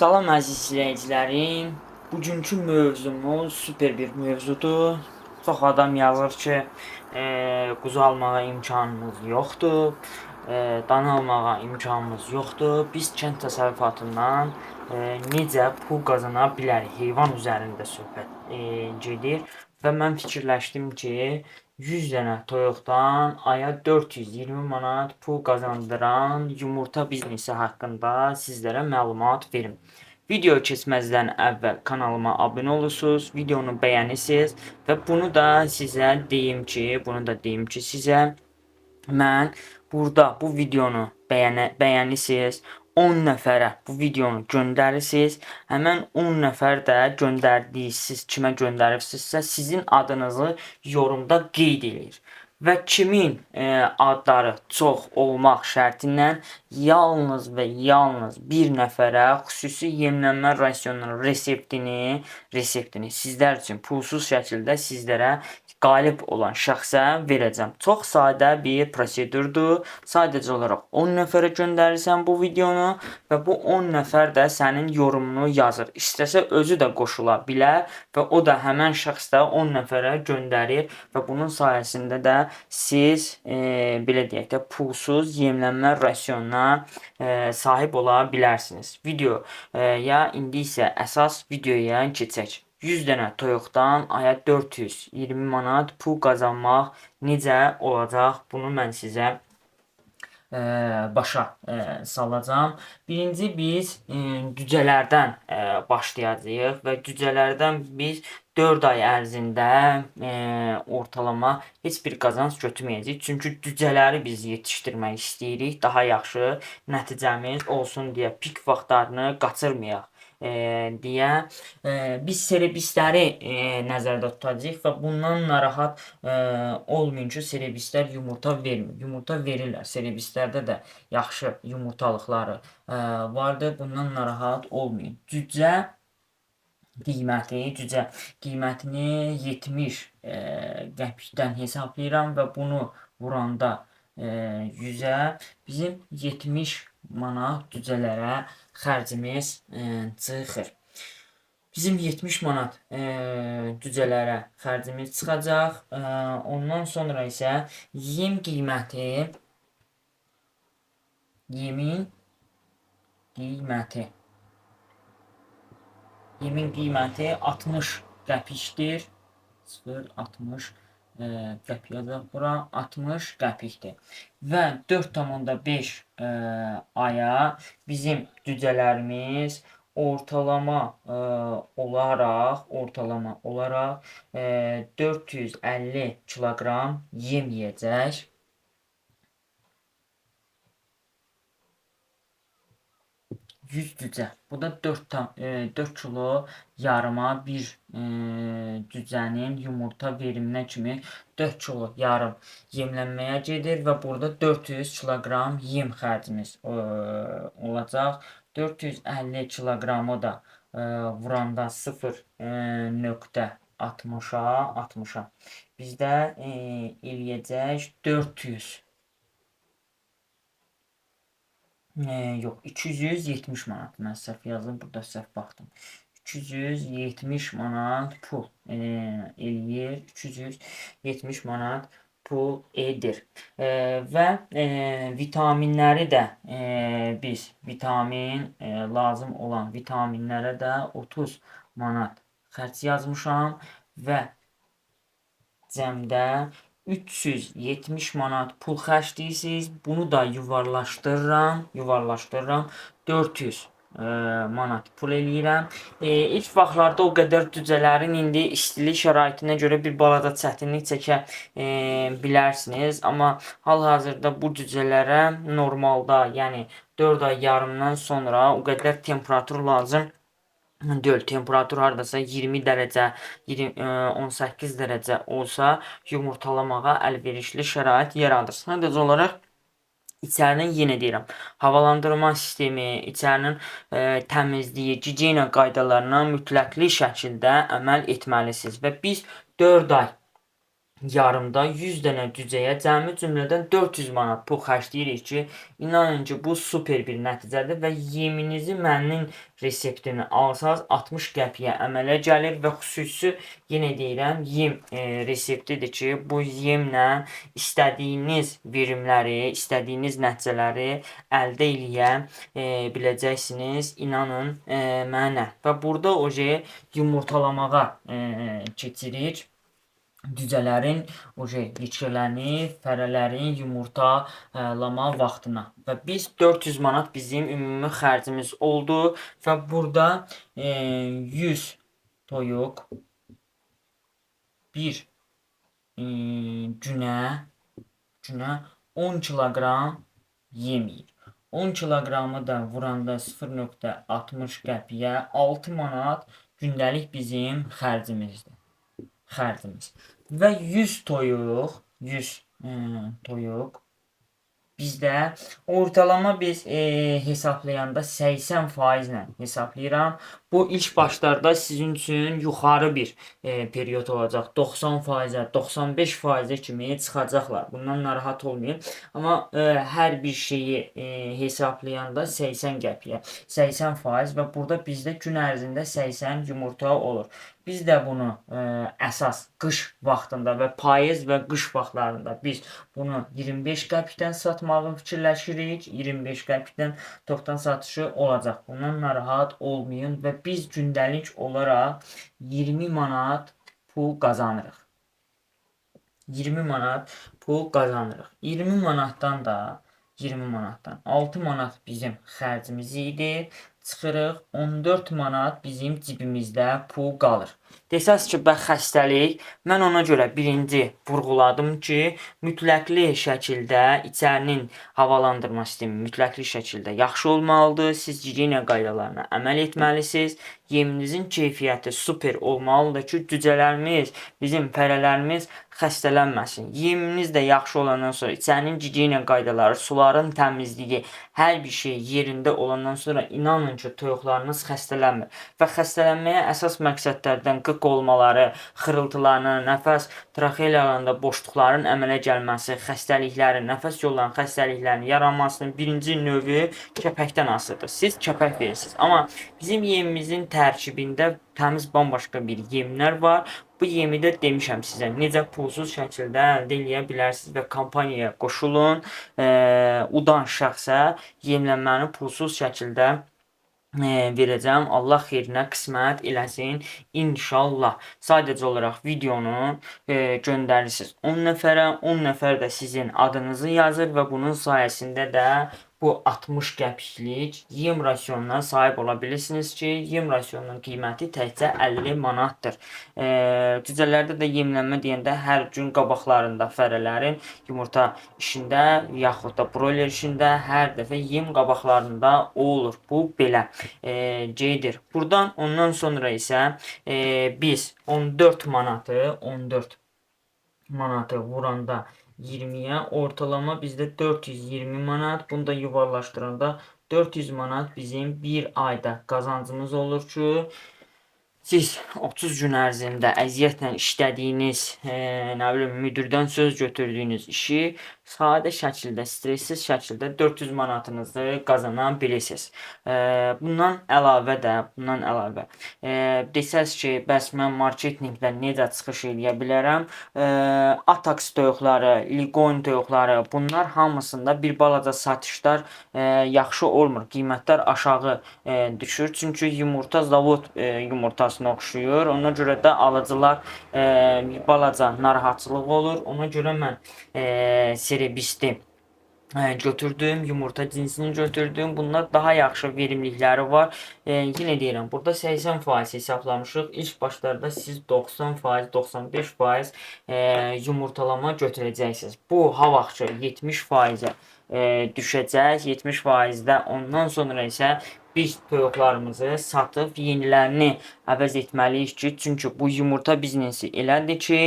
Salam əziz izləyicilərim. Bugünkü mövzumuz super bir mövzudur. Çox adam yazır ki, e, quzu almağa imkanımız yoxdur, e, dana almağa imkanımız yoxdur. Biz kənd təsərrüfatından necə pul qazana bilərik? Heyvan üzərində söhbət e, gedir və mən fikirləşdim ki, 100 dənə toyuqdan aya 420 manat pul qazandıran yumurta biznesi haqqında sizlərə məlumat verim. Video keçməzdən əvvəl kanalıma abunə olursunuz, videonu bəyənirsiniz və bunu da sizə deyim ki, bunu da deyim ki, sizə mən burada bu videonu bəyənə, bəyənirsiniz, 10 nəfərə bu videonu göndərirsiniz. Həmin 10 nəfər də göndərdiyiniz kimə göndəribsinizsə sizin adınızı yorumda qeyd eləyir. Və kimin e, adları çox olmaq şərti ilə yalnız və yalnız bir nəfərə xüsusi yemlənmə rasionunun reseptini, reseptini sizlər üçün pulsuz şəkildə sizlərə qalib olan şəxsə verəcəm. Çox sadə bir prosedurdur. Sadəcə olaraq 10 nəfərə göndərirsən bu videonu və bu 10 nəfər də sənin yorumunu yazır. İstəsə özü də qoşula bilər və o da həmin şəxs də 10 nəfərə göndərir və bunun sayəsində də siz e, belə deyək də pulsuz yemlənmə rasionuna e, sahib ola bilərsiniz. Video e, ya indi isə əsas videoya keçək. 100 dənə toyuqdan aya 420 manat pul qazanmaq necə olacaq? Bunu mən sizə e, başa e, salacağım. Birinci biz e, cücələrdən e, başlayacağıq və cücələrdən biz 4 ay ərzində e, ortalama heç bir qazanc götürməyəcəyik. Çünki cücələri biz yetişdirmək istəyirik. Daha yaxşı nəticəmiz olsun deyə pik vaxtlarını qaçırmayaq deyə e, biz serebistləri e, nəzərdə tutacağıq və bundan narahat e, olmayın ki, serebistlər yumurta vermir. Yumurta verirlər. Serebistlərdə də yaxşı yumurtalıqları e, vardır. Bundan narahat olmayın. Cücə qiyməti, cücə qiymətini 70 e, qəpikdən hesablayıram və bunu vuranda e, 100-ə bizim 70 manat cücələrə xərcimiz e, çıxır. Bizim 70 manat e, cücələrə xərcimiz çıxacaq. E, ondan sonra isə yem qiyməti yemin qiyməti yemin qiyməti 60 qəpikdir. 0.60 e, qəpik yazaq bura 60 qəpikdir. Və 4.5 e, aya bizim cücələrimiz ortalama e, olaraq ortalama olaraq e, 450 kiloqram yem yeyəcək. 100 cücə. Bu da 4 tam, e, 4 kilo yarıma bir e, cücənin yumurta veriminə kimi 4 kilo yarım yemlənməyə gedir və burada 400 kiloqram yem xərcimiz e, olacaq. 450 kiloqramı da e, vuranda 0 e, nöqtə 60-a 60-a bizdə e, eləyəcək 400 e, yox 270 manat. Mən səhv yazdım, burada səhv baxdım. 270 manat pul e, eləyir. 270 manat pul edir. E, və e, vitaminləri də e, biz vitamin e, lazım olan vitaminlərə də 30 manat xərc yazmışam və cəmdə 370 manat pul xərcləyirsiniz. Bunu da yuvarlaşdırıram, yuvarlaşdırıram. 400 e, manat pul eləyirəm. E, ilk vaxtlarda o qədər cücələrin indi istilik şəraitinə görə bir balaca çətinlik çəkə e, bilərsiniz, amma hal-hazırda bu cücələrə normalda, yəni 4 ay yarımdan sonra o qədər temperatur lazım deyil. Temperatur hardasa 20 dərəcə, 20, 18 dərəcə olsa yumurtalamağa əlverişli şərait yaradır. Sadəcə olaraq içərinin yenə deyirəm, havalandırma sistemi, içərinin e, təmizliyi, gigiyena qaydalarına mütləqli şəkildə əməl etməlisiniz və biz 4 ay yarımda 100 dənə cücəyə cəmi cümlədən 400 manat pul xərcləyirik ki, inanın ki, bu super bir nəticədir və yeminizi mənim reseptini alsaz 60 qəpiyə əmələ gəlir və xüsusi yenə deyirəm, yem e, reseptidir ki, bu yemlə istədiyiniz verimləri, istədiyiniz nəticələri əldə eləyə e, biləcəksiniz. İnanın e, mənə. Və burada oje yumurtalamağa e, keçirik. Cücələrin oje yetkilərini, fərələrin yumurtalama vaxtına. Və biz 400 manat bizim ümumi xərcimiz oldu və burada e, 100 toyuq bir e, günə günə 10 kiloqram yem yeyir. 10 kiloqramı da vuranda 0.60 qəpiyə 6 manat gündəlik bizim xərcimizdir. Xərcimiz. Və 100 toyuq, 100 e, toyuq bizdə ortalama biz e, hesablayanda 80% ilə hesablayıram. Bu ilk başlarda sizin üçün yuxarı bir e, period olacaq. 90%-ə, 95%-ə kimi çıxacaqlar. Bundan narahat olmayın. Amma e, hər bir şeyi e, hesablayanda 80 qəpiyə, 80% və burada bizdə gün ərzində 80 yumurta olur. Biz də bunu ə, əsas qış vaxtında və payız və qış vaxtlarında biz bunu 25 qəpikdən satmağı fikirləşirik. 25 qəpikdən topdan satışı olacaq. Bundan narahat olmayın və biz gündəlik olaraq 20 manat pul qazanırıq. 20 manat pul qazanırıq. 20 manatdan da 20 manatdan 6 manat bizim xərcimiz idi. Çıxırıq 14 manat bizim cibimizdə pul qalır. Desəz ki, bə xəstəlik, mən ona görə birinci vurğuladım ki, mütləqli şəkildə içərinin havalandırma sistemi mütləqli şəkildə yaxşı olmalıdır. Siz gigiyena qaydalarına əməl etməlisiniz. Yeminizin keyfiyyəti super olmalıdır ki, cücələrimiz, bizim fərələrimiz xəstələnməsin. Yeminiz də yaxşı olandan sonra içərinin gigiyena qaydaları, suların təmizliyi, hər bir şey yerində olandan sonra inanın ki, toyuqlarınız xəstələnmir. Və xəstələnməyə əsas məqsədlərdən qıq olmaları, xırıltılarının, nəfəs traxeyalarında boşluqların əmələ gəlməsi, xəstəliklərin, nəfəs yollarının xəstəliklərinin yaranmasının birinci növü kəpəkdən asılıdır. Siz kəpək verirsiniz. Amma bizim yemimizin tərkibində təmiz bambaşqa bir yemlər var. Bu yemi də demişəm sizə necə pulsuz şəkildə əldə eləyə bilərsiniz və kampaniyaya qoşulun. E, udan şəxsə yemlənməni pulsuz şəkildə verəcəm. Allah xeyrinə qismət eləsin. İnşallah. Sadəcə olaraq videonu e, göndərirsiniz 10 nəfərə, 10 nəfər də sizin adınızı yazır və bunun sayəsində də bu 60 qəpiklik yem rasionuna sahib ola bilirsiniz ki, yem rasionunun qiyməti təkcə 50 manatdır. E, cücələrdə də yemlənmə deyəndə hər gün qabaqlarında fərələrin yumurta işində yaxud da broiler işində hər dəfə yem qabaqlarında olur. Bu belə e, gedir. Buradan ondan sonra isə e, biz 14 manatı 14 manatı vuranda 20'ye ortalama bizde 420 manat. Bunu da yuvarlaştıranda 400 manat bizim bir ayda kazancımız olur ki siz 30 gün ərzində əziyyətlə işlədiyiniz, e, nə bilim, müdirdən söz götürdüyünüz işi sadə şəkildə, stressiz şəkildə 400 manatınızı qazana bilirsiniz. E, bundan əlavə də, bundan əlavə e, desəz ki, bəs mən marketinqdə necə çıxış edə bilərəm? E, Atax toyuqları, Ligon toyuqları, bunlar hamısında bir balaca satışlar e, yaxşı olmur. Qiymətlər aşağı e, düşür. Çünki yumurta zavod e, yumurtası yumurtasına oxşuyur. Ona görə də alıcılar e, balaca narahatçılıq olur. Ona görə mən e, Cerebisti e, götürdüm, yumurta cinsini götürdüm. Bunlar daha yaxşı verimlilikləri var. E, yenə deyirəm, burada 80% hesablamışıq. İlk başlarda siz 90%, 95% e, yumurtalama götürəcəksiniz. Bu ha vaxt 70%-ə e, düşəcək, 70%-də ondan sonra isə biz toyuqlarımızı satıb yenilərini əvəz etməliyik ki, çünki bu yumurta biznesi elədir ki,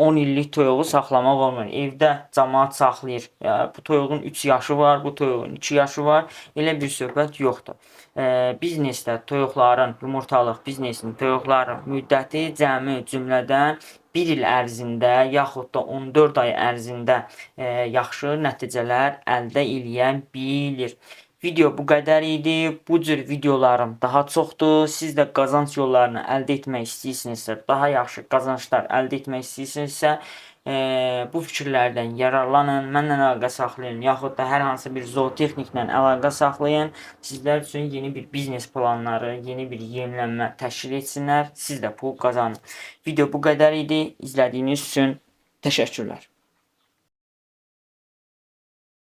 10 illik toyuğu saxlamaq olmur. Evdə cəmaət saxlayır. Ya, bu toyuğun 3 yaşı var, bu toyuğun 2 yaşı var. Elə bir söhbət yoxdur. E, biznesdə toyuqların, yumurtalıq biznesinin, toyuqların müddəti cəmi cümlədən 1 il ərzində yaxud da 14 ay ərzində e, yaxşı nəticələr əldə edə bilir. Video bu qədər idi. Bu cür videolarım daha çoxdur. Siz də qazanc yollarını əldə etmək istəyirsinizsə, daha yaxşı qazanclar əldə etmək istəyirsinizsə, e, bu fikirlərdən yararlanın, mənlə əlaqə saxlayın, yaxud da hər hansı bir zootexniklə əlaqə saxlayın. Sizlər üçün yeni bir biznes planları, yeni bir yenilənmə təşkil etsinlər. Siz də pul qazanın. Video bu qədər idi. İzlədiyiniz üçün təşəkkürlər.